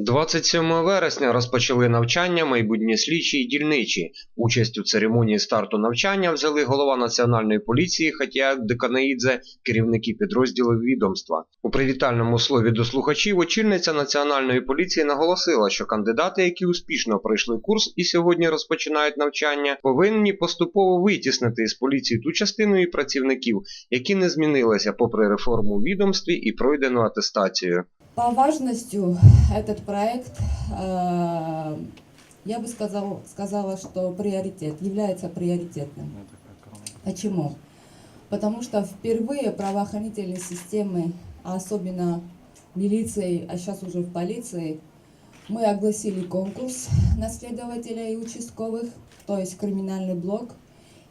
27 вересня розпочали навчання майбутні слідчі й дільничі. Участь у церемонії старту навчання взяли голова Національної поліції Хатіак Деканаїдзе, керівники підрозділів відомства. У привітальному слові до слухачів очільниця Національної поліції наголосила, що кандидати, які успішно пройшли курс і сьогодні розпочинають навчання, повинні поступово витіснити із поліції ту частину її працівників, які не змінилися попри реформу відомстві і пройдену атестацію. По важности этот проект, э, я бы сказал, сказала, что приоритет, является приоритетным. Почему? Потому что впервые правоохранительные системы, а особенно милиции, а сейчас уже в полиции, мы огласили конкурс на следователя и участковых, то есть криминальный блок.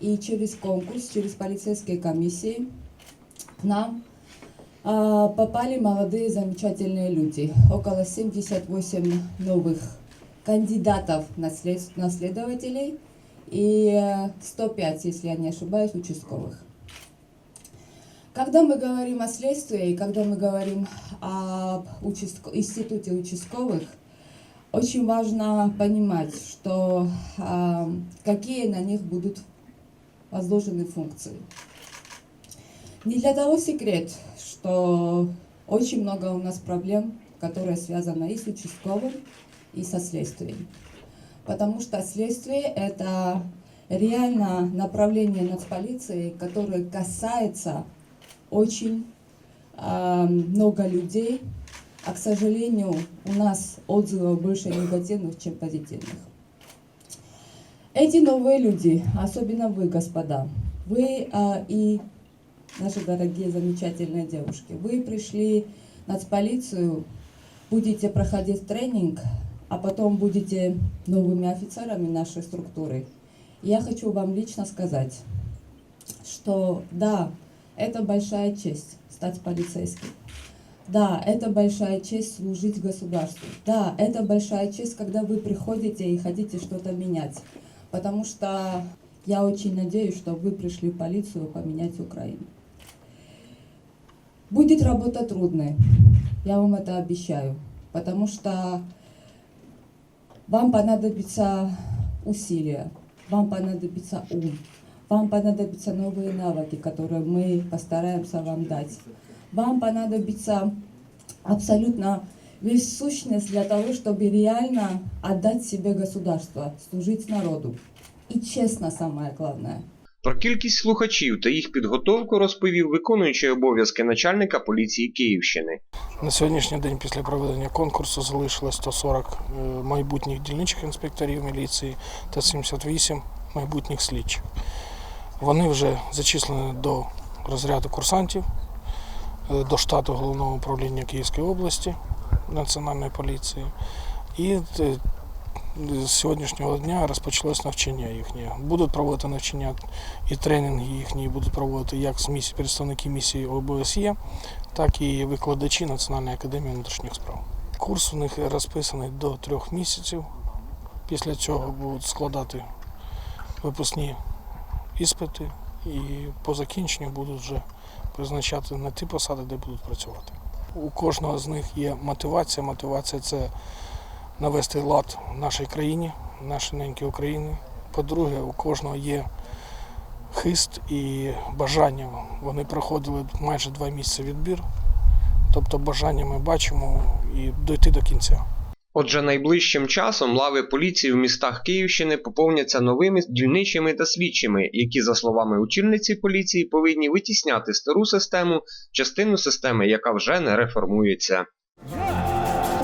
И через конкурс, через полицейские комиссии к нам попали молодые замечательные люди. Около 78 новых кандидатов на, след- на следователей и э, 105, если я не ошибаюсь, участковых. Когда мы говорим о следствии, и когда мы говорим об участко- институте участковых, очень важно понимать, что а, какие на них будут возложены функции. Не для того секрет, что очень много у нас проблем, которые связаны и с участковым, и со следствием. Потому что следствие – это реально направление нацполиции, которое касается очень а, много людей, а, к сожалению, у нас отзывов больше негативных, чем позитивных. Эти новые люди, особенно вы, господа, вы а, и наши дорогие замечательные девушки, вы пришли в нацполицию, будете проходить тренинг, а потом будете новыми офицерами нашей структуры. Я хочу вам лично сказать, что да, это большая честь стать полицейским. Да, это большая честь служить государству. Да, это большая честь, когда вы приходите и хотите что-то менять. Потому что я очень надеюсь, что вы пришли в полицию поменять Украину. Будет работа трудная, я вам это обещаю. Потому что вам понадобится усилия, вам понадобится ум, вам понадобятся новые навыки, которые мы постараемся вам дать. Вам понадобится абсолютно весь сущность для того, чтобы реально отдать себе государство, служить народу. И честно самое главное. Про кількість слухачів та їх підготовку розповів виконуючий обов'язки начальника поліції Київщини. На сьогоднішній день після проведення конкурсу залишилось 140 е, майбутніх дільничих інспекторів міліції та 78 майбутніх слідчих. Вони вже зачислені до розряду курсантів, е, до штату головного управління Київської області Національної поліції. І е, з сьогоднішнього дня розпочалось навчання їхнє. Будуть проводити навчання і тренінги їхні будуть проводити як представники місії ОБСЄ, так і викладачі Національної академії внутрішніх справ. Курс у них розписаний до трьох місяців. Після цього будуть складати випускні іспити і по закінченню будуть вже призначати на ті посади, де будуть працювати. У кожного з них є мотивація. Мотивація це навести лад в нашій країні, в нашій ненькій Україні. По-друге, у кожного є хист і бажання. Вони проходили майже два місяці відбір. Тобто бажання ми бачимо і дойти до кінця. Отже, найближчим часом лави поліції в містах Київщини поповняться новими дільничими та слідчими, які, за словами очільниці поліції, повинні витісняти стару систему, частину системи, яка вже не реформується